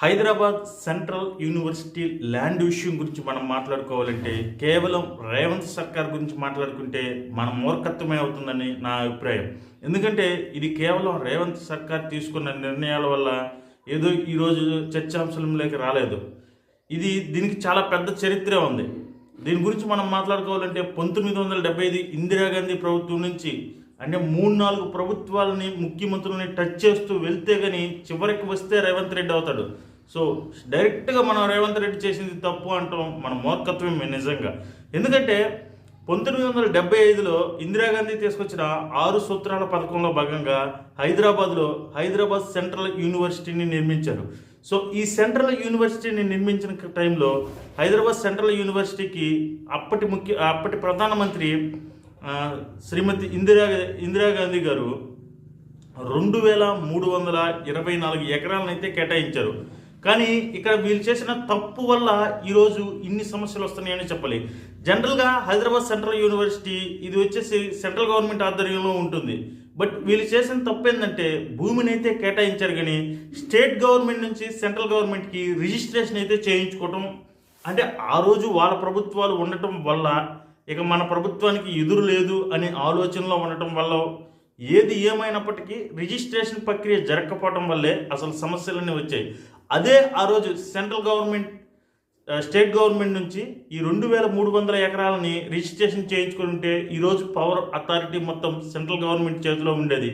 Hyderabad central university land విషయం గురించి మనం మాట్లాడుకోవాలంటే కేవలం రేవంత్ సర్కార్ గురించి మాట్లాడుకుంటే మన మూర్ఖత్వమే అవుతుందని నా అభిప్రాయం. ఎందుకంటే ఇది కేవలం రేవంత్ సర్కార్ తీసుకున్న నిర్ణయాల వల్ల ఏదో ఈరోజు చర్చాంశంలోకి రాలేదు. ఇది దీనికి చాలా పెద్ద చరిత్ర ఉంది. దీని గురించి మనం మాట్లాడుకోవాలంటే పంతొమ్మిది వందల డెబ్బై ఐదు ఇందిరాగాంధీ ప్రభుత్వం నుంచి అంటే మూడు నాలుగు ప్రభుత్వాలని ముఖ్యమంత్రులని టచ్ చేస్తూ వెళ్తే కానీ చివరికి వస్తే రేవంత్ రెడ్డి అవుతాడు. సో డైరెక్ట్గా మనం రేవంత్ రెడ్డి చేసింది తప్పు అంటాం మన మూర్ఖత్వమే నిజంగా. ఎందుకంటే పంతొమ్మిది వందల డెబ్బై ఐదులో ఇందిరాగాంధీ తీసుకొచ్చిన ఆరు సూత్రాల పథకంలో భాగంగా హైదరాబాద్లో హైదరాబాద్ సెంట్రల్ యూనివర్సిటీని నిర్మించారు. సో ఈ సెంట్రల్ యూనివర్సిటీని నిర్మించిన టైంలో హైదరాబాద్ సెంట్రల్ యూనివర్సిటీకి అప్పటి ముఖ్య అప్పటి ప్రధానమంత్రి శ్రీమతి ఇందిరా ఇందిరాగాంధీ గారు రెండు వేల మూడు వందల ఇరవై నాలుగు ఎకరాలను అయితే కేటాయించారు. కానీ ఇక్కడ వీళ్ళు చేసిన తప్పు వల్ల ఈరోజు ఇన్ని సమస్యలు వస్తున్నాయని చెప్పాలి. జనరల్గా హైదరాబాద్ సెంట్రల్ యూనివర్సిటీ ఇది వచ్చేసి సెంట్రల్ గవర్నమెంట్ ఆధ్వర్యంలో ఉంటుంది. బట్ వీళ్ళు చేసిన తప్పు ఏంటంటే భూమిని అయితే కేటాయించారు కానీ స్టేట్ గవర్నమెంట్ నుంచి సెంట్రల్ గవర్నమెంట్కి రిజిస్ట్రేషన్ అయితే చేయించుకోవటం అంటే ఆ రోజు వాళ్ళ ప్రభుత్వాలు ఉండటం వల్ల ఇక మన ప్రభుత్వానికి ఎదురు లేదు అనే ఆలోచనలో ఉండటం వల్ల ఏది ఏమైనప్పటికీ రిజిస్ట్రేషన్ ప్రక్రియ జరగకపోవడం వల్లే అసలు సమస్యలన్నీ వచ్చాయి. అదే ఆ రోజు సెంట్రల్ గవర్నమెంట్ స్టేట్ గవర్నమెంట్ నుంచి ఈ రెండు వేల మూడు వందల ఎకరాలని రిజిస్ట్రేషన్ చేయించుకుని ఉంటే ఈరోజు పవర్ అథారిటీ మొత్తం సెంట్రల్ గవర్నమెంట్ చేతిలో ఉండేది.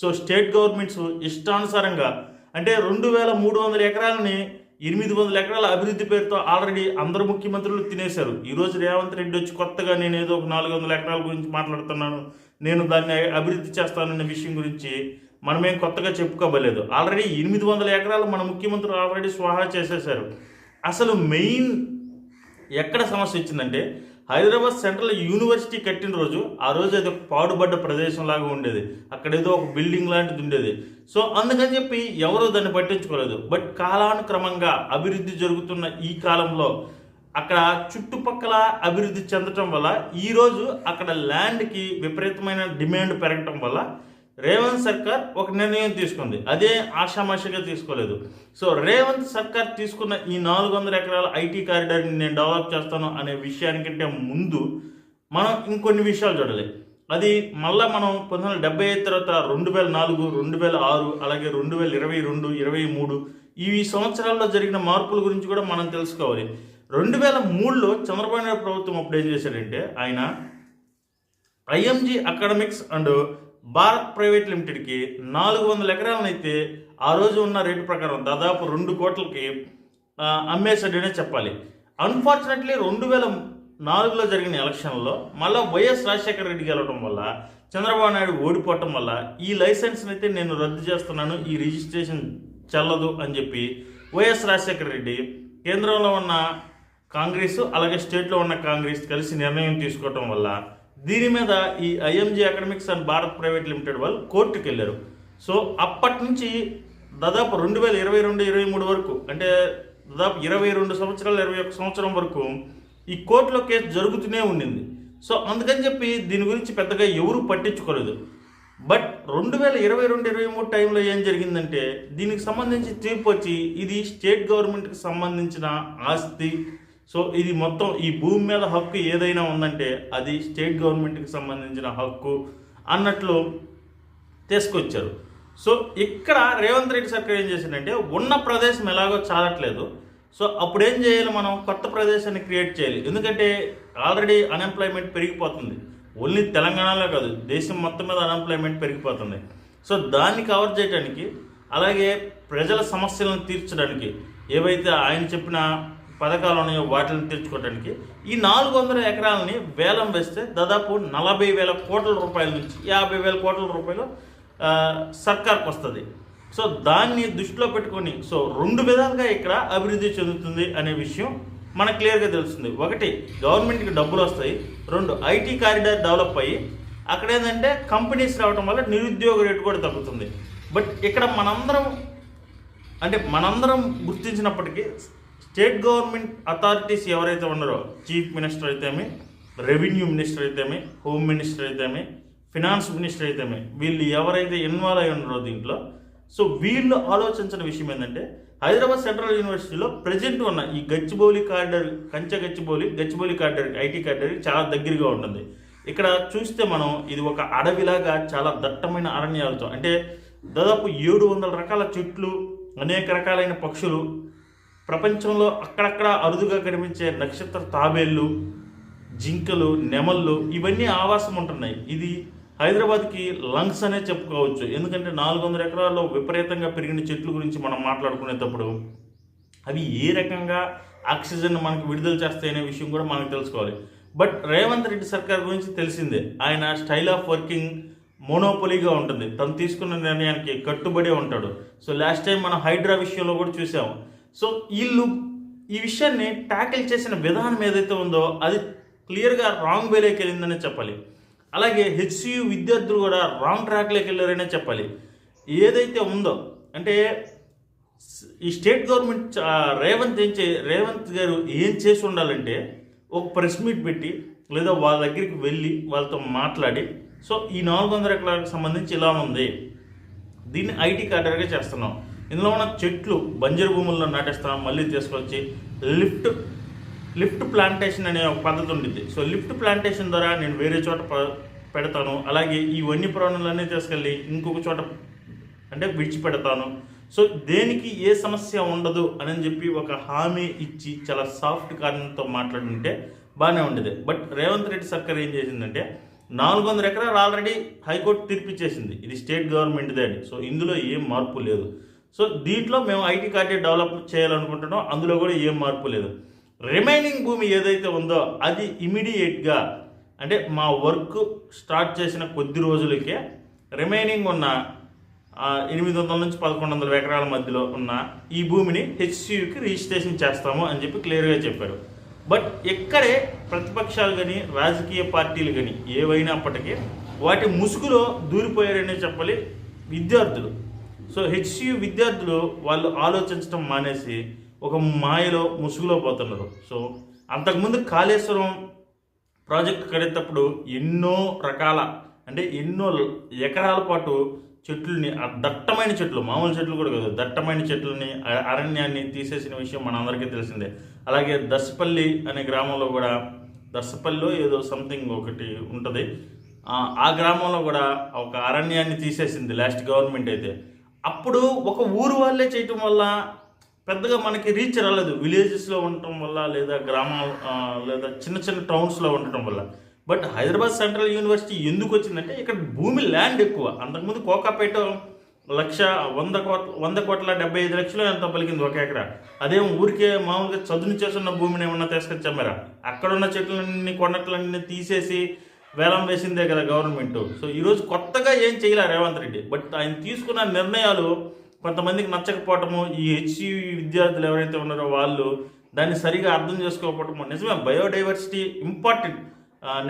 సో స్టేట్ గవర్నమెంట్స్ ఇష్టానుసారంగా అంటే రెండు వేల మూడు వందల ఎకరాలని ఎనిమిది వందల ఎకరాల అభివృద్ధి పేరుతో ఆల్రెడీ అందరు ముఖ్యమంత్రులు తినేశారు. ఈరోజు రేవంత్ రెడ్డి వచ్చి కొత్తగా నేను ఏదో ఒక నాలుగు వందల ఎకరాల గురించి మాట్లాడుతున్నాను నేను దాన్ని అభివృద్ధి చేస్తానన్న విషయం గురించి మనమేం కొత్తగా చెప్పుకోబలేదు ఆల్రెడీ ఎనిమిది వందల ఎకరాలు మన ముఖ్యమంత్రులు ఆల్రెడీ స్వాహా చేసేశారు. అసలు మెయిన్ ఎక్కడ సమస్య వచ్చిందంటే హైదరాబాద్ సెంట్రల్ యూనివర్సిటీ కట్టిన రోజు ఆ రోజు అది ఒక పాడుబడ్డ ప్రదేశం లాగా ఉండేది. అక్కడ ఏదో ఒక బిల్డింగ్ లాంటిది ఉండేది. సో అందుకని చెప్పి ఎవరూ దాన్ని పట్టించుకోలేదు. బట్ కాలానుక్రమంగా అభివృద్ధి జరుగుతున్న ఈ కాలంలో అక్కడ చుట్టుపక్కల అభివృద్ధి చెందటం వల్ల ఈరోజు అక్కడ ల్యాండ్కి విపరీతమైన డిమాండ్ పెరగటం వల్ల రేవంత్ సర్కార్ ఒక నిర్ణయం తీసుకుంది. అదే ఆషామాషిగా తీసుకోలేదు. సో రేవంత్ సర్కార్ తీసుకున్న ఈ నాలుగు వందల ఎకరాల ఐటీ కారిడార్ని నేను డెవలప్ చేస్తాను అనే విషయానికంటే ముందు మనం ఇంకొన్ని విషయాలు చూడాలి. అది మళ్ళీ మనం పంతొమ్మిది వందల డెబ్బై ఐదు తర్వాత రెండు వేల నాలుగు రెండు వేల ఆరు అలాగే రెండు వేల ఇరవై రెండు ఇరవై మూడు ఈ సంవత్సరాల్లో జరిగిన మార్పుల గురించి కూడా మనం తెలుసుకోవాలి. రెండు వేల మూడులో చంద్రబాబు నాయుడు ప్రభుత్వం అప్పుడు ఏం చేశాడంటే ఆయన IMG academics and Bharat private లిమిటెడ్కి నాలుగు వందల ఎకరాలనైతే ఆ రోజు ఉన్న రేటు ప్రకారం దాదాపు రెండు కోట్లకి ఆ, అమ్మేశాడనే చెప్పాలి. అన్ఫార్చునేట్లీ రెండు వేల నాలుగులో జరిగిన ఎలక్షన్లో మళ్ళీ వైఎస్ రాజశేఖర రెడ్డి గెలవడం వల్ల చంద్రబాబు నాయుడు ఓడిపోవటం వల్ల ఈ లైసెన్స్ని అయితే నేను రద్దు చేస్తున్నాను ఈ రిజిస్ట్రేషన్ చెల్లదు అని చెప్పి వైఎస్ రాజశేఖర రెడ్డి కేంద్రంలో ఉన్న కాంగ్రెస్ అలాగే స్టేట్లో ఉన్న కాంగ్రెస్ కలిసి నిర్ణయం తీసుకోవటం వల్ల దీని మీద ఈ IMG academics and Bharat private limited వాళ్ళు కోర్టుకు వెళ్ళారు సో అప్పటి నుంచి దాదాపు రెండు వేల ఇరవై రెండు ఇరవై మూడు వరకు అంటే దాదాపు ఇరవై రెండు సంవత్సరాలు ఇరవై ఒక సంవత్సరం వరకు ఈ కోర్టులో కేసు జరుగుతూనే ఉండింది. సో అందుకని చెప్పి దీని గురించి పెద్దగా ఎవరూ పట్టించుకోలేదు. బట్ రెండు వేల ఇరవై రెండు ఇరవై మూడు టైంలో ఏం జరిగిందంటే దీనికి సంబంధించి తీర్పు వచ్చి ఇది స్టేట్ గవర్నమెంట్కి సంబంధించిన ఆస్తి. సో ఇది మొత్తం ఈ భూమి మీద హక్కు ఏదైనా ఉందంటే అది స్టేట్ గవర్నమెంట్కి సంబంధించిన హక్కు అన్నట్లు తీసుకొచ్చారు. సో ఇక్కడ రేవంత్ రెడ్డి సర్కార్ ఏం చేసిందంటే ఉన్న ప్రదేశం ఎలాగో చాలట్లేదు. సో అప్పుడు ఏం చేయాలి మనం? కొత్త ప్రదేశాన్ని క్రియేట్ చేయాలి. ఎందుకంటే ఆల్రెడీ అన్ఎంప్లాయ్మెంట్ పెరిగిపోతుంది. ఓన్లీ తెలంగాణలో కాదు దేశం మొత్తం మీద అన్ఎంప్లాయ్మెంట్ పెరిగిపోతుంది. సో దాన్ని కవర్ చేయడానికి అలాగే ప్రజల సమస్యలను తీర్చడానికి ఏవైతే ఆయన చెప్పిన పథకాలు ఉన్నాయో వాటిని తెచ్చుకోవడానికి ఈ నాలుగు వందల ఎకరాలని వేలం వేస్తే దాదాపు నలభై వేల కోట్ల రూపాయల నుంచి యాభై వేల కోట్ల రూపాయలు సర్కార్కి వస్తుంది. సో దాన్ని దృష్టిలో పెట్టుకొని సో రెండు విధాలుగా ఇక్కడ అభివృద్ధి చెందుతుంది అనే విషయం మనకు క్లియర్గా తెలుస్తుంది. ఒకటి గవర్నమెంట్కి డబ్బులు వస్తాయి. రెండు ఐటీ కారిడార్ డెవలప్ అయ్యి అక్కడ ఏంటంటే కంపెనీస్ రావడం వల్ల నిరుద్యోగ రేటు కూడా తగ్గుతుంది. బట్ ఇక్కడ మనందరం అంటే మనందరం గుర్తించినప్పటికీ స్టేట్ గవర్నమెంట్ అథారిటీస్ ఎవరైతే ఉన్నారో చీఫ్ మినిస్టర్ అయితేమి రెవెన్యూ మినిస్టర్ అయితేమి హోమ్ మినిస్టర్ అయితేమి ఫినాన్స్ మినిస్టర్ అయితేమి వీళ్ళు ఎవరైతే ఇన్వాల్వ్ అయి ఉన్నారో దీంట్లో సో వీళ్ళు ఆలోచించిన విషయం ఏంటంటే హైదరాబాద్ సెంట్రల్ యూనివర్సిటీలో ప్రజెంట్ ఉన్న ఈ గచ్చిబౌలి కార్డర్ కంచె Gachibowli Gachibowli corridor IT corridor చాలా దగ్గరగా ఉంటుంది. ఇక్కడ చూస్తే మనం ఇది ఒక అడవిలాగా చాలా దట్టమైన అరణ్యాలతో అంటే దాదాపు ఏడు వందల రకాల చెట్లు అనేక రకాలైన పక్షులు ప్రపంచంలో అక్కడక్కడ అరుదుగా కనిపించే నక్షత్ర తాబేళ్ళు జింకలు నెమళ్ళు ఇవన్నీ ఆవాసం ఉంటున్నాయి. ఇది హైదరాబాద్కి లంగ్స్ అనే చెప్పుకోవచ్చు. ఎందుకంటే నాలుగు వందల ఎకరాల్లో విపరీతంగా పెరిగిన చెట్ల గురించి మనం మాట్లాడుకునేటప్పుడు అవి ఏ రకంగా ఆక్సిజన్ మనకు విడుదల చేస్తాయనే విషయం కూడా మనకు తెలుసుకోవాలి. బట్ రేవంత్ రెడ్డి సర్కార్ గురించి తెలిసిందే. ఆయన స్టైల్ ఆఫ్ వర్కింగ్ మోనోపొలీగా ఉంటుంది. తను తీసుకున్న నిర్ణయానికి కట్టుబడి ఉంటాడు. సో లాస్ట్ టైం మనం హైడ్రా విషయంలో కూడా చూసాము సో వీళ్ళు ఈ విషయాన్ని ట్యాకిల్ చేసిన విధానం ఏదైతే ఉందో అది క్లియర్గా రాంగ్ వేలోకి వెళ్ళిందనే చెప్పాలి. అలాగే హెచ్సియు విద్యార్థులు కూడా రాంగ్ ట్రాక్లోకి వెళ్ళారనే చెప్పాలి. ఏదైతే ఉందో అంటే ఈ స్టేట్ గవర్నమెంట్ రేవంత్ ఏం చే రేవంత్ గారు ఏం చేసి ఉండాలంటే ఒక ప్రెస్ మీట్ పెట్టి లేదా వాళ్ళ దగ్గరికి వెళ్ళి వాళ్ళతో మాట్లాడి సో ఈ నాలుగు వందల ఎకరాలకు సంబంధించి ఇలా ఉంది. దీన్ని ఐటీ కార్డర్గా చేస్తున్నాం. ఇందులో ఉన్న చెట్లు బంజరు భూముల్లో నాటేస్తాం మళ్ళీ తీసుకొచ్చి లిఫ్ట్ లిఫ్ట్ ప్లాంటేషన్ అనే ఒక పద్ధతి ఉండిద్ది. సో లిఫ్ట్ ప్లాంటేషన్ ద్వారా నేను వేరే చోట పెడతాను. అలాగే ఈ వన్య ప్రాణులన్నీ తీసుకెళ్ళి ఇంకొక చోట అంటే విడిచిపెడతాను. సో దేనికి ఏ సమస్య ఉండదు అని చెప్పి ఒక హామీ ఇచ్చి చాలా సాఫ్ట్ కారణంతో మాట్లాడుంటే బాగానే ఉండేది. బట్ రేవంత్ రెడ్డి సర్కార్ ఏం చేసిందంటే నాలుగు వందల ఎకరాలు ఆల్రెడీ హైకోర్టు తీర్పిచ్చేసింది. ఇది స్టేట్ గవర్నమెంట్దే అని. సో ఇందులో ఏం మార్పు లేదు. సో దీంట్లో మేము ఐటీ కార్డే డెవలప్ చేయాలనుకుంటున్నాం. అందులో కూడా ఏం మార్పు లేదు. రిమైనింగ్ భూమి ఏదైతే ఉందో అది ఇమీడియట్గా అంటే మా వర్క్ స్టార్ట్ చేసిన కొద్ది రోజులకే రిమైనింగ్ ఉన్న ఎనిమిది వందల నుంచి పదకొండు వందల ఎకరాల మధ్యలో ఉన్న ఈ భూమిని హెచ్సియుకి రిజిస్ట్రేషన్ చేస్తాము అని చెప్పి క్లియర్గా చెప్పారు. బట్ ఎక్కడే ప్రతిపక్షాలు కానీ రాజకీయ పార్టీలు కానీ ఏవైనప్పటికీ వాటి ముసుగులో దూరిపోయారనే చెప్పాలి విద్యార్థులు. సో హెచ్సియు విద్యార్థులు వాళ్ళు ఆలోచించడం మానేసి ఒక మాయలో ముసుగులో పోతున్నారు. సో అంతకుముందు కాళేశ్వరం ప్రాజెక్ట్ కడేటప్పుడు ఎన్నో రకాల అంటే ఎన్నో ఎకరాల పాటు చెట్లని దట్టమైన చెట్లు మామూలు చెట్లు కూడా కాదు దట్టమైన చెట్లని అరణ్యాన్ని తీసేసిన విషయం మనందరికీ తెలిసిందే. అలాగే దర్శపల్లి అనే గ్రామంలో కూడా దర్శపల్లిలో ఏదో సంథింగ్ ఒకటి ఉంటుంది. ఆ గ్రామంలో కూడా ఒక అరణ్యాన్ని తీసేసింది లాస్ట్ గవర్నమెంట్ అయితే. అప్పుడు ఒక ఊరు వాళ్ళే చేయటం వల్ల పెద్దగా మనకి రీచ్ రాలేదు. విలేజెస్లో ఉండటం వల్ల లేదా గ్రామాల లేదా చిన్న చిన్న టౌన్స్లో ఉండటం వల్ల. బట్ హైదరాబాద్ సెంట్రల్ యూనివర్సిటీ ఎందుకు వచ్చిందంటే ఇక్కడ భూమి ల్యాండ్ ఎక్కువ. అంతకుముందు కోకాపేట లక్ష వంద కోట్ల వంద కోట్ల డెబ్బై ఐదు లక్షలు ఎంత పలికింది ఒక ఎకరా. అదేం ఊరికే మామూలుగా చదును చేస్తున్న భూమిని ఏమన్నా తీసుకొచ్చామరా అక్కడ ఉన్న చెట్లన్నీ కొండట్లన్నీ తీసేసి వేలం వేసిందే కదా గవర్నమెంట్. సో ఈరోజు కొత్తగా ఏం చేయలే రేవంత్ రెడ్డి. బట్ ఆయన తీసుకున్న నిర్ణయాలు కొంతమందికి నచ్చకపోవటము ఈ హెచ్సి విద్యార్థులు ఎవరైతే ఉన్నారో వాళ్ళు దాన్ని సరిగా అర్థం చేసుకోకపోవటము నిజమే. Biodiversity important.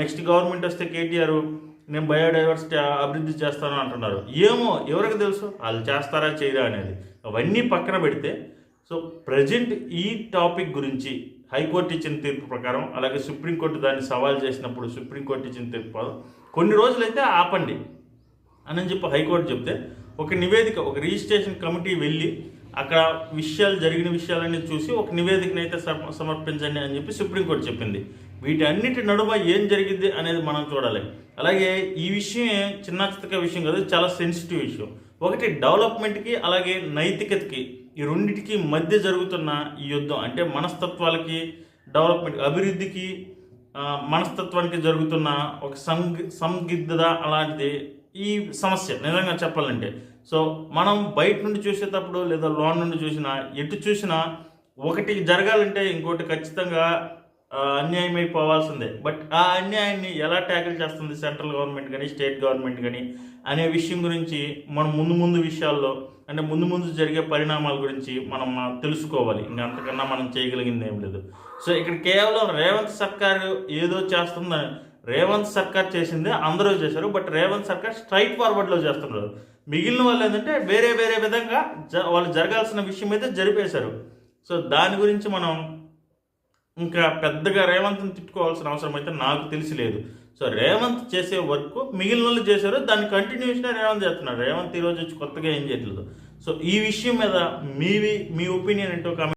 నెక్స్ట్ గవర్నమెంట్ వస్తే కేటీఆర్ నేను బయోడైవర్సిటీ అభివృద్ధి చేస్తాను అంటున్నారు. ఏమో ఎవరికి తెలుసు? వాళ్ళు చేస్తారా చేయరా అనేది. అవన్నీ పక్కన పెడితే సో ప్రజెంట్ ఈ టాపిక్ గురించి హైకోర్టు ఇచ్చిన తీర్పు ప్రకారం అలాగే సుప్రీంకోర్టు దాన్ని సవాల్ చేసినప్పుడు సుప్రీంకోర్టు ఇచ్చిన తీర్పు కొన్ని రోజులైతే ఆపండి అని చెప్పి హైకోర్టు చెప్తే ఒక నివేదిక ఒక రిజిస్ట్రేషన్ కమిటీ వెళ్ళి అక్కడ విషయాలు జరిగిన విషయాలన్నీ చూసి ఒక నివేదికను అయితే సమ- సమర్పించండి అని చెప్పి సుప్రీంకోర్టు చెప్పింది. వీటన్నిటి నడుమ ఏం జరిగింది అనేది మనం చూడాలి. అలాగే ఈ విషయం చిన్న చిత్తక విషయం కాదు చాలా సెన్సిటివ్ విషయం. ఒకటి డెవలప్మెంట్కి అలాగే నైతికతకి ఈ రెండింటికి మధ్య జరుగుతున్న ఈ యుద్ధం అంటే మనస్తత్వాలకి డెవలప్మెంట్ అభివృద్ధికి మనస్తత్వానికి జరుగుతున్న ఒక సంగ్ అలాంటిది ఈ సమస్య నిజంగా చెప్పాలంటే. సో మనం బయట నుండి చూసేటప్పుడు లేదా లోన్ నుండి చూసినా ఎటు చూసినా ఒకటి జరగాలంటే ఇంకోటి ఖచ్చితంగా అన్యాయం అయిపోవాల్సిందే. బట్ ఆ అన్యాయాన్ని ఎలా ట్యాకిల్ చేస్తుంది సెంట్రల్ గవర్నమెంట్ కానీ స్టేట్ గవర్నమెంట్ కానీ అనే విషయం గురించి మనం ముందు ముందు విషయాల్లో అంటే ముందు ముందు జరిగే పరిణామాల గురించి మనం తెలుసుకోవాలి. ఇంకా అంతకన్నా మనం చేయగలిగింది ఏం లేదు. సో ఇక్కడ కేవలం రేవంత్ సర్కార్ ఏదో చేస్తుందని రేవంత్ సర్కార్ చేసిందే అందరూ చేశారు. బట్ రేవంత్ సర్కార్ స్ట్రైట్ ఫార్వర్డ్లో చేస్తున్నారు. మిగిలిన వాళ్ళు ఏంటంటే వేరే వేరే విధంగా జ వాళ్ళు జరగాల్సిన విషయం అయితే జరిపేశారు. సో దాని గురించి మనం ఇంకా పెద్దగా రేవంత్ని తిట్టుకోవాల్సిన అవసరం అయితే నాకు తెలిసి లేదు. సో రేవంత్ చేసే వర్క్ మిగిలిన వాళ్ళు చేశారు దాన్ని కంటిన్యూషన్ రేవంత్ చేస్తున్నారు రేవంత్ ఈరోజు వచ్చి కొత్తగా ఏం చేయట్లేదు. సో ఈ విషయం మీద మీవి మీ ఒపీనియన్ ఏంటో కామెంట్